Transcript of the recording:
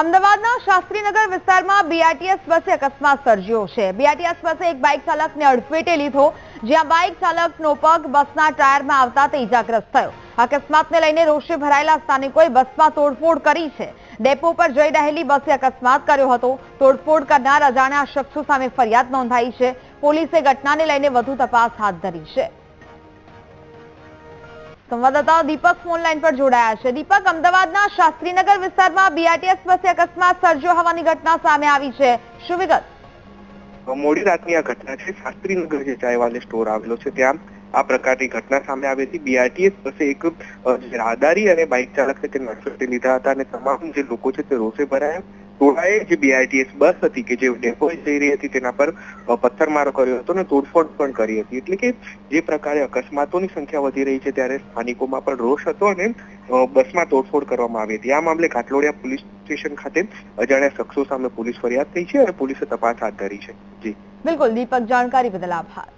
અમદાવાદના શાસ્ત્રીનગર વિસ્તારમાં બીઆરટીએસ બસે અકસ્માત સર્જ્યો છે. બીઆરટીએસ બસે એક બાઇક ચાલકને અડફેટે લીધો, જ્યાં બાઇક ચાલકનો પગ બસના ટાયરમાં આવતા તે ઇજાગ્રસ્ત થયો. અકસ્માતને લઈને રોષે ભરાયેલા સ્થાનિકોએ બસમાં તોડફોડ કરી છે. ડેપો પર જઈ રહેલી બસે અકસ્માત કર્યો હતો. તોડફોડ કરનાર અજાણ્યા શખ્સો સામે ફરિયાદ નોંધાઈ છે. પોલીસે ઘટનાને લઈને વધુ તપાસ હાથ ધરી છે. સંવાદદાતા દીપક ફોન લાઈન પર જોડાયા છે. દીપક, અમદાવાદના શાસ્ત્રીનગર વિસ્તારમાં બીઆરટીએસ બસે અકસ્માત સર્જ્યો હોવાની ઘટના સામે આવી છે. શું વિગત? મોડી રાતની આ ઘટના છે. શાસ્ત્રીનગર જે ચાયવાલે સ્ટોર આવેલો છે, ત્યાં આ પ્રકારની ઘટના સામે આવી હતી. બીઆરટીએસ પાસે એક રાહદારી અને બાઇક ચાલક છે તે નડફેટે લીધા હતા અને તમામ જે લોકો છે તે રોષે ભરાયા. ટોળાએ જે બીઆરટીએસ બસ હતી કે જે ડેપોએ જઈ રહી હતી તેના પર પથ્થરમારો કર્યો હતો અને તોડફોડ પણ કરી હતી. એટલે કે જે પ્રકારે અકસ્માતોની સંખ્યા વધી રહી છે ત્યારે સ્થાનિકોમાં પણ રોષ હતો અને બસમાં તોડફોડ કરવામાં આવી હતી. આ મામલે ઘાટલોડિયા પોલીસ સ્ટેશન ખાતે અજાણ્યા શખ્સો સામે પોલીસ ફરિયાદ થઈ છે અને પોલીસે તપાસ હાથ ધરી છે. જી. બિલકુલ, દીપક, જાણકારી બદલ આભાર.